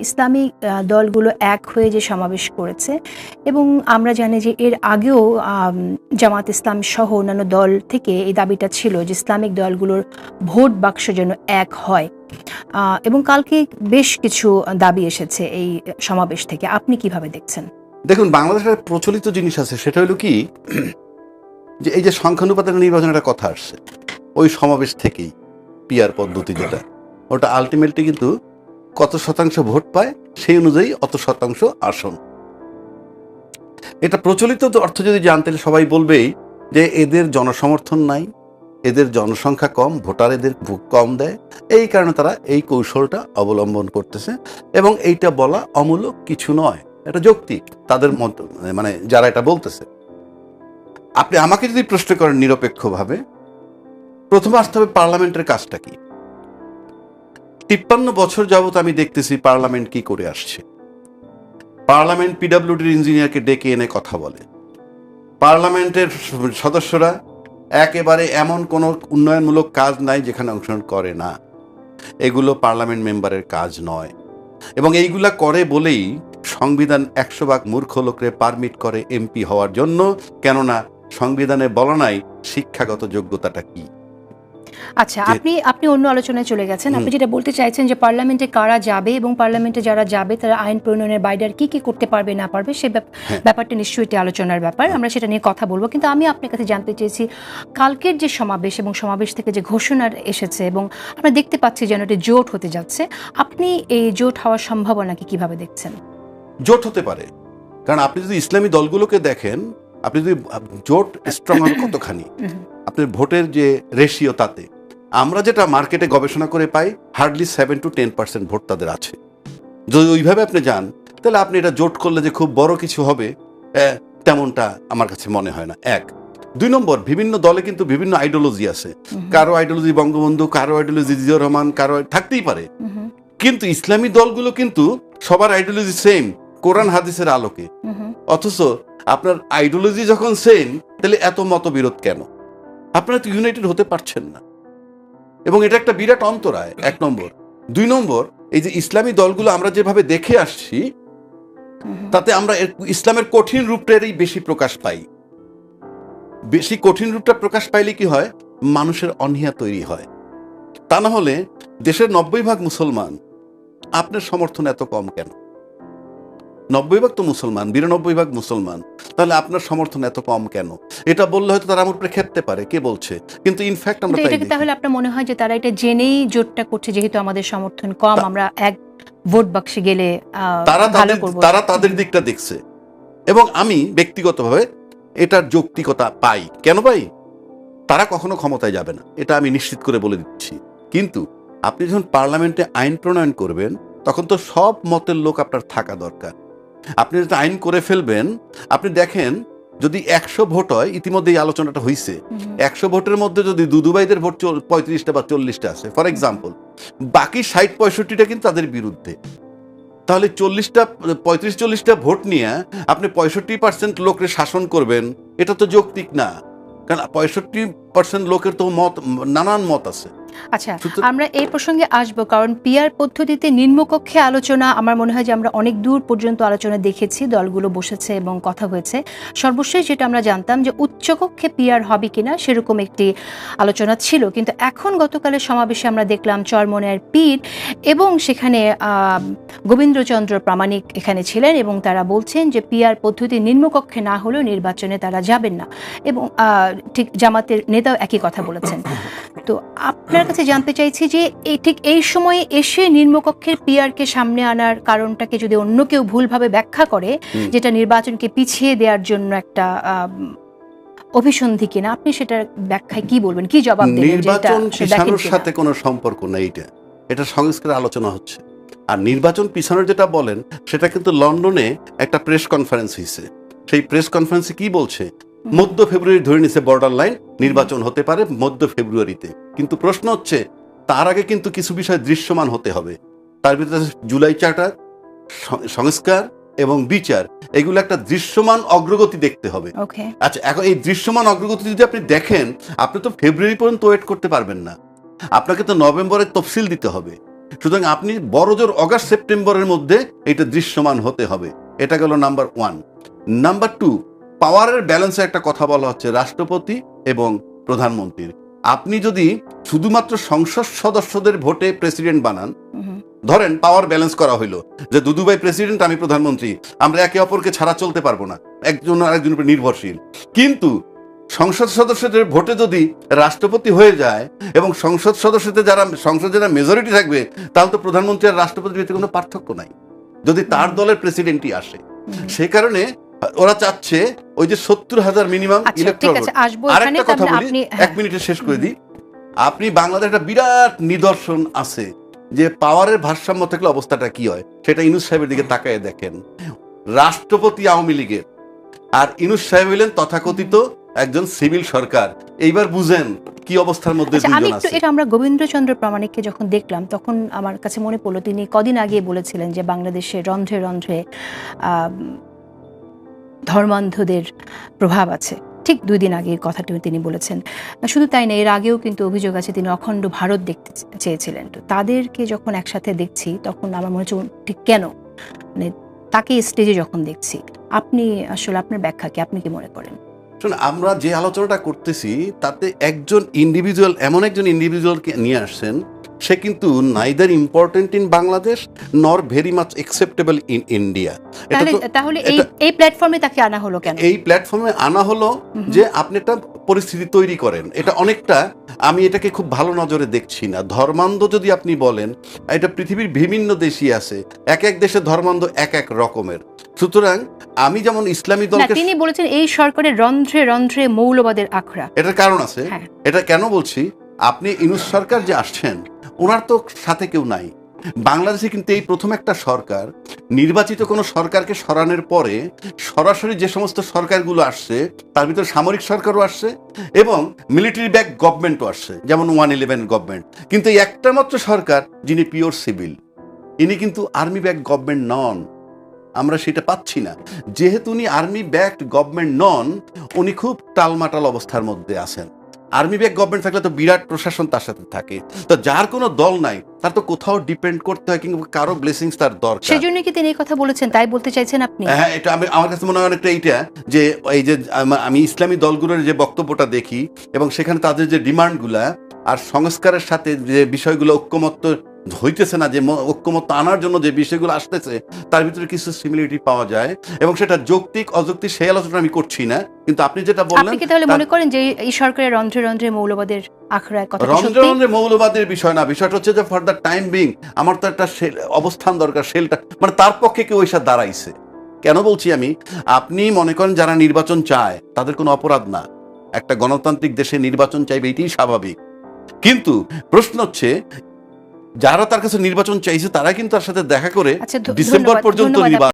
ইসলামী আহ, দলগুলো এক হয়ে যে সমাবেশ করেছে এবং আমরা জানি যে এর আগেও জামাত ইসলাম সহ অন্যান্য দল থেকে এই দাবিটা ছিল যে ইসলামিক দলগুলোর ভোট বাক্স যেন এক হয়। এবং কালকে বেশ কিছু দাবি এসেছে এই সমাবেশ থেকে। আপনি কীভাবে দেখছেন? দেখুন বাংলাদেশের প্রচলিত জিনিস আছে সেটা হলো কি? যে এই যে সংখ্যানুপাতের নির্বাচনের একটা কথা আসছে ওই সমাবেশ থেকেই পিয়ার পদ্ধতি যেটা ওটা আলটিমেটলি কিন্তু কত শতাংশ ভোট পায়, সেই অনুযায়ী অত শতাংশ আসন। এটা প্রচলিত অর্থ যদি জানতেন সবাই বলবেই যে এদের জনসমর্থন নাই, এদের জনসংখ্যা কম, ভোটার এদের কম দেয়, এই কারণে তারা এই কৌশলটা অবলম্বন করতেছে। এবং এইটা বলা অমূলক কিছু নয়, এটা যৌক্তিক, তাদের মত মানে যারা এটা বলতেছে। আপনি আমাকে যদি প্রশ্ন করেন নিরপেক্ষভাবে, প্রথমে আসতে হবে পার্লামেন্টের কাজটা কি? তিপ্পান্ন বছর যাবত আমি দেখতেছি পার্লামেন্ট কি করে আসছে। পার্লামেন্ট পিডাব্লিউডির ইঞ্জিনিয়ারকে ডেকে এনে কথা বলে। পার্লামেন্টের সদস্যরা একেবারে এমন কোনো উন্নয়নমূলক কাজ নাই যেখানে অংশগ্রহণ করে না। এগুলো পার্লামেন্ট মেম্বারের কাজ নয়। এবং এইগুলা করে বলেই সংবিধান একশো ভাগ মূর্খ লোকরে পারমিট করে এমপি হওয়ার জন্য। কেননা সংবিধানে বলা নাই শিক্ষাগত যোগ্যতাটা কি? আচ্ছা আপনি আপনি অন্য আলোচনায় চলে গেছেন। আপনি যেটা বলতে চাইছেন যে পার্লামেন্টে কারা যাবে এবং পার্লামেন্টে যারা যাবে তারা আইন প্রণয়নের বাইরে আর কি কি করতে পারবে না পারবে সে হ্যাঁ। ব্যাপারটা নিশ্চয়ই একটি আলোচনার ব্যাপার। আমরা সেটা নিয়ে কথা বলব। কিন্তু আমি আপনার কাছে জানতে চেয়েছি কালকের যে সমাবেশ এবং সমাবেশ থেকে যে ঘোষণা এসেছে এবং আমরা দেখতে পাচ্ছি যেন এটি জোট হতে যাচ্ছে আপনি এই জোট হওয়ার সম্ভাবনাকে কীভাবে দেখছেন? জোট হতে পারে। কারণ আপনি যদি ইসলামী দলগুলোকে দেখেন আপনি যদি জোট স্ট্রং হবে কতখানি? আপনার ভোটের যে রেশিও তাতে। আমরা যেটা মার্কেটে গবেষণা করে পাই hardly seven to ten percent vote তাদের আছে। যদি ওইভাবে আপনি যান তাহলে আপনি এটা জোট করলে যে খুব বড় কিছু হবে তেমনটা আমার কাছে মনে হয় না। এক। দুই নম্বর বিভিন্ন দলে কিন্তু বিভিন্ন আইডিওলজি আছে। কারও আইডিওলজি বঙ্গবন্ধু কারও আইডিওলজি জিয়াউর রহমান কারও থাকতেই পারে। কিন্তু ইসলামী দলগুলো কিন্তু সবার আইডিওলজি সেম কোরআন হাদিসের আলোকে। অথচ আপনার আইডিওলজি যখন সেম তাহলে এত মতবিরোধ কেন? আপনারা তো ইউনাইটেড হতে পারছেন না। এবং এটা একটা বিরাট অন্তরায় এক নম্বর। দুই নম্বর এই যে ইসলামী দলগুলো আমরা যেভাবে দেখে আসছি তাতে আমরা ইসলামের কঠিন রূপটারই বেশি প্রকাশ পাই। বেশি কঠিন রূপটা প্রকাশ পাইলে কি হয়? মানুষের অনীহা তৈরি হয়। তা না হলে দেশের নব্বই ভাগ মুসলমান আপনার সমর্থন এত কম কেন? নব্বই ভাগ তো মুসলমান বিরানব্বই ভাগ মুসলমান। তাহলে আপনার সমর্থন এত কম কেন? এটা বললে হয়তো তারা আমার উপরে খেপতে পারে কে বলছে? কিন্তু ইনফ্যাক্ট আমরা। তাহলে আপনার মনে হয় যে তারা এটা জেনেই জোটটা করছে যেহেতু আমাদের সমর্থন কম আমরা এক ভোট বাক্সে গেলে তারা তারা তাদের দিকটা দেখছে। এবং আমি ব্যক্তিগতভাবে এটার যৌক্তিকতা পাই। কেন পাই? তারা কখনো ক্ষমতায় যাবে না এটা আমি নিশ্চিত করে বলে দিচ্ছি। কিন্তু আপনি যখন পার্লামেন্টে আইন প্রণয়ন করবেন তখন তো সব মতের লোক আপনার থাকা দরকার। আপনি যদি আইন করে ফেলবেন আপনি দেখেন যদি একশো ভোট হয় ইতিমধ্যে এই আলোচনাটা হয়েছে। একশো ভোটের মধ্যে যদি দুদুবাইদের ভোট পঁয়ত্রিশটা বা চল্লিশটা আছে ফর এক্সাম্পল বাকি ষাট পঁয়ষট্টিটা কিন্তু তাদের বিরুদ্ধে। তাহলে চল্লিশটা পঁয়ত্রিশ চল্লিশটা ভোট নিয়ে আপনি পঁয়ষট্টি পার্সেন্ট লোকের শাসন করবেন এটা তো যৌক্তিক না। কারণ পঁয়ষট্টি পার্সেন্ট লোকের তো মত নানান মত আছে। আচ্ছা আমরা এই প্রসঙ্গে আসব কারণ পিয়ার পদ্ধতিতে নিম্নকক্ষে আলোচনা আমার মনে হয় যে আমরা অনেক দূর পর্যন্ত আলোচনা দেখেছি দলগুলো বসেছে এবং কথা হয়েছে। সর্বশেষ যেটা আমরা জানতাম যে উচ্চকক্ষে পিয়ার হবে কিনা সেরকম একটি আলোচনা ছিল। কিন্তু এখন গতকালের সমাবেশে আমরা দেখলাম চরমনের পীর এবং সেখানে গোবিন্দ্রচন্দ্র প্রামাণিক এখানে ছিলেন এবং তারা বলছেন যে পিয়ার পদ্ধতি নিম্নকক্ষে না হলেও নির্বাচনে তারা যাবেন না। এবং ঠিক জামাতের নেতাও একই কথা বলেছেন। তো আপনার কাছে জানতে চাইছি যে এই ঠিক এই সময়ে এসে নিম্নকক্ষের পিয়ারকে সামনে আনার কারণটাকে যদি অন্য কেউ ভুলভাবে ব্যাখ্যা করে। যেটা নির্বাচনকে পিছিয়ে দেওয়ার জন্য একটা অভিসন্ধি কিনা আপনি সেটার ব্যাখ্যায় কি বলবেন? কি জবাব দেবেন নির্বাচন পিছানোর সাথে কোনো সম্পর্ক নেই এটা। এটা সংস্কারের আলোচনা হচ্ছে। আর নির্বাচন পিছানোর যেটা বলেন সেটা কিন্তু লন্ডনে একটা প্রেস কনফারেন্স হয়েছে সেই প্রেস কনফারেন্সে কি বলছে? মধ্য ফেব্রুয়ারি ধরে নিছে বর্ডার লাইন নির্বাচন হতে পারে মধ্য ফেব্রুয়ারিতে। কিন্তু প্রশ্ন হচ্ছে তার আগে কিন্তু কিছু বিষয় দৃশ্যমান হতে হবে। তার ভিতরে জুলাই চার্টার সংস্কার এবং বিচার। এগুলো একটা দৃশ্যমান অগ্রগতি দেখতে হবে। আচ্ছা এখন এই দৃশ্যমান অগ্রগতি যদি আপনি দেখেন আপনি তো ফেব্রুয়ারি পর্যন্ত ওয়েট করতে পারবেন না। আপনাকে তো নভেম্বরের তফসিল দিতে হবে। সুতরাং আপনি বড়জোর অগাস্ট সেপ্টেম্বরের মধ্যে এটা দৃশ্যমান হতে হবে। এটা গেল নাম্বার ওয়ান। নাম্বার টু পাওয়ারের ব্যালেন্সে একটা কথা বলা হচ্ছে রাষ্ট্রপতি এবং প্রধানমন্ত্রীর। আপনি যদি শুধুমাত্র সংসদ সদস্যদের ভোটে প্রেসিডেন্ট বানান ধরেন পাওয়ার ব্যালেন্স করা হইল যে দুদুভাই প্রেসিডেন্ট আমি প্রধানমন্ত্রী আমরা একে অপরকে ছাড়া চলতে পারব না একজন আরেকজনের উপর নির্ভরশীল। কিন্তু সংসদ সদস্যদের ভোটে যদি রাষ্ট্রপতি হয়ে যায় এবং সংসদ সদস্যদের যারা সংসদে যারা মেজরিটি থাকবে তাহলে তো প্রধানমন্ত্রী আর রাষ্ট্রপতির ভিতরে কোনো পার্থক্য নাই। যদি তার দলের প্রেসিডেন্টই আসে সে কারণে ওরা চাচ্ছে ওই যে সত্তর হাজার মিনিমাম আসব আর একটা কথা বলি এক মিনিটে শেষ করে দিই। আপনি বাংলাদেশ একটা বিরাট নিদর্শন আছে যে পাওয়ারের ভারসাম্য থাকলে অবস্থাটা কি হয়? সেটা ইনুস সাহেবের দিকে তাকায় দেখেন। রাষ্ট্রপতি আওয়ামী লীগের। আর ইনুস সাহেব হইলেন তথাকথিত একজন সিভিল সরকার। এইবার বুঝেন কি অবস্থার মধ্যে আচ্ছা আমি একটু এটা আমরা গোবিন্দ্রচন্দ্র প্রামাণিককে যখন দেখলাম তখন আমার কাছে মনে পড়ল তিনি কদিন আগে বলেছিলেন যে বাংলাদেশে রন্ধ্রে রন্ধ্রে ধর্মান্ধদের প্রভাব আছে। ঠিক দুই দিন আগে এই কথাটি তিনি বলেছেন। শুধু তাই না, এর আগেও কিন্তু অভিযোগ আছে, তিনি অখণ্ড ভারত দেখতে চেয়েছিলেন। তো তাদেরকে যখন একসাথে দেখছি, তখন আমার মনে হচ্ছে, ঠিক কেন? মানে তাকে স্টেজে যখন দেখছি, আপনি আসলে আপনার ব্যাখ্যা কি? আপনি কি মনে করেন? শুনুন, আমরা যে আলোচনাটা করতেছি, তাতে একজন ইন্ডিভিজুয়াল এমন একজন ইন্ডিভিজুয়ালকে নিয়ে আসছেন সে কিন্তু neither important in Bangladesh nor very much acceptable in India তাহলে এই প্ল্যাটফর্মে তাকে আনা হলো কেন? এই প্ল্যাটফর্মে আনা হলো যে আপনি একটা পরিস্থিতি তৈরি করেন। এটা অনেকটা আমি এটাকে খুব ভালো নজরে দেখছি না। ধর্মান্ধ যদি আপনি বলেন এটা পৃথিবীর বিভিন্ন দেশই আছে। এক এক দেশে ধর্মান্ধ এক এক রকমের। সুতরাং আমি যেমন ইসলামী দলকে তিনি বলেছেন এই সরকারের রন্ধ্রে রন্ধ্রে মৌলবাদের আখড়া। এটার কারণ আছে। হ্যাঁ। এটা কেন বলছি? আপনি ইনুস সরকার যে আসছেন ওনার তো সাথে কেউ নাই। বাংলাদেশে কিন্তু এই প্রথম একটা সরকার, নির্বাচিত কোনো সরকারকে সরানোর পরে সরাসরি যে সমস্ত সরকারগুলো আসছে, তার ভিতরে সামরিক সরকারও আসছে এবং মিলিটারি ব্যাক গভর্নমেন্টও আসছে, যেমন ওয়ান ইলেভেন গভর্নমেন্ট। কিন্তু এই একটা মাত্র সরকার, যিনি পিওর সিভিল, ইনি কিন্তু আর্মি ব্যাক গভর্নমেন্ট নন। আমরা সেটা পাচ্ছি না। যেহেতু উনি আর্মি ব্যাকড গভর্নমেন্ট নন, উনি খুব টালমাটাল অবস্থার মধ্যে আছেন। আর্মি ব্যাক গভর্নমেন্ট থাকলে তো বিরাট প্রশাসন তার সাথে থাকে। তো যার কোনো দল নাই তার তো কোথাও ডিপেন্ড করতে হয় কিংবা কারও ব্লেসিংস তার দরকার। সেই জন্য কি তিনি এই কথা বলেছেন? তাই বলতে চাইছেন আপনি? হ্যাঁ এটা আমি আমার কাছে মনে হয় অনেকটা এইটা যে এই যে আমি ইসলামী দলগুলোর যে বক্তব্যটা দেখি এবং সেখানে তাদের যে ডিমান্ডগুলা আর সংস্কারের সাথে যে বিষয়গুলো ঐক্যমত্য হইতেছে না যে ঐক্যমত্য আনার জন্য যে বিষয়গুলো আসতেছে তার ভিতরে কিছু সিমিলারিটি পাওয়া যায়। এবং সেটা যৌক্তিক অযৌক্তিক সেই আলোচনা আমি করছি না। কিন্তু আপনি যেটা বললেন আপনি কি তাহলে মনে করেন যে এই সরকারের রন্ধ্রে রন্ধ্রে মৌলবাদের আখড়ায় কথা রন্ধ্রে রন্ধ্রে মৌলবাদের বিষয় না। বিষয়টা হচ্ছে যে ফর দ্য টাইম বিং আমার তো একটা অবস্থান দরকার শেলটা মানে তার পক্ষে কেউ এসে দাঁড়াইছে। কেন বলছি আমি? আপনি মনে করেন যারা নির্বাচন চায় তাদের কোনো অপরাধ না। একটা গণতান্ত্রিক দেশে নির্বাচন চাইবে এটাই স্বাভাবিক। কিন্তু প্রশ্ন হচ্ছে যারা তার কাছে নির্বাচন চাইছে তারা কিন্তু তার সাথে দেখা করে আচ্ছা ডিসেম্বর পর্যন্ত নির্বাচন